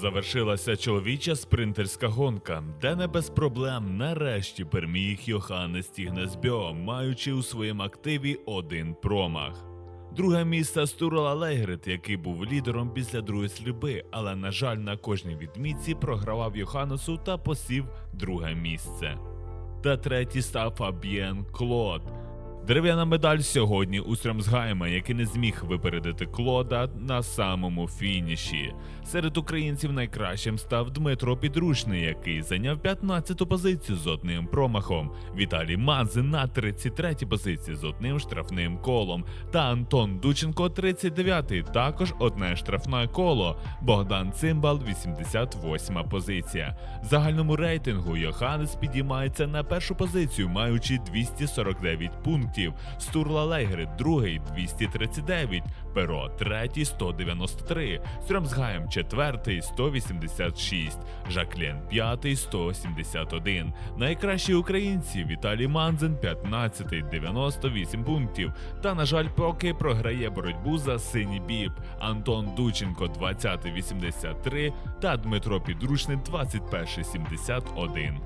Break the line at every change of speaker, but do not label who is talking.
Завершилася чоловіча спринтерська гонка, де не без проблем нарешті переміг Йоханнес Тігнесбьо, маючи у своєму активі один промах. Друге місце Стурла Лейгрет, який був лідером після другої сліби, але, на жаль, на кожній відмітці програвав Йоханнесу та посів друге місце. Та третій став Фабіен Клод. Дерев'яна медаль сьогодні у Сремсгайма, який не зміг випередити Клода на самому фініші. Серед українців найкращим став Дмитро Підручний, який зайняв 15-ту позицію з одним промахом. Віталій Мазин на 33-й позиції з одним штрафним колом. Та Антон Дученко 39-й, також одне штрафне коло. Богдан Цимбал 88-ма позиція. В загальному рейтингу Йоханнес підіймається на першу позицію, маючи 249 пунктів. Стурла Лейгрид другий 239, Перо третій 193, Стрьомсгаєм четвертий 186, Жаклен п'ятий 171. Найкращі українці Віталій Манзен 15 98 пунктів. Та на жаль, поки програє боротьбу за синій біб. Антон Дученко 20 83 та Дмитро Підручний 21 71.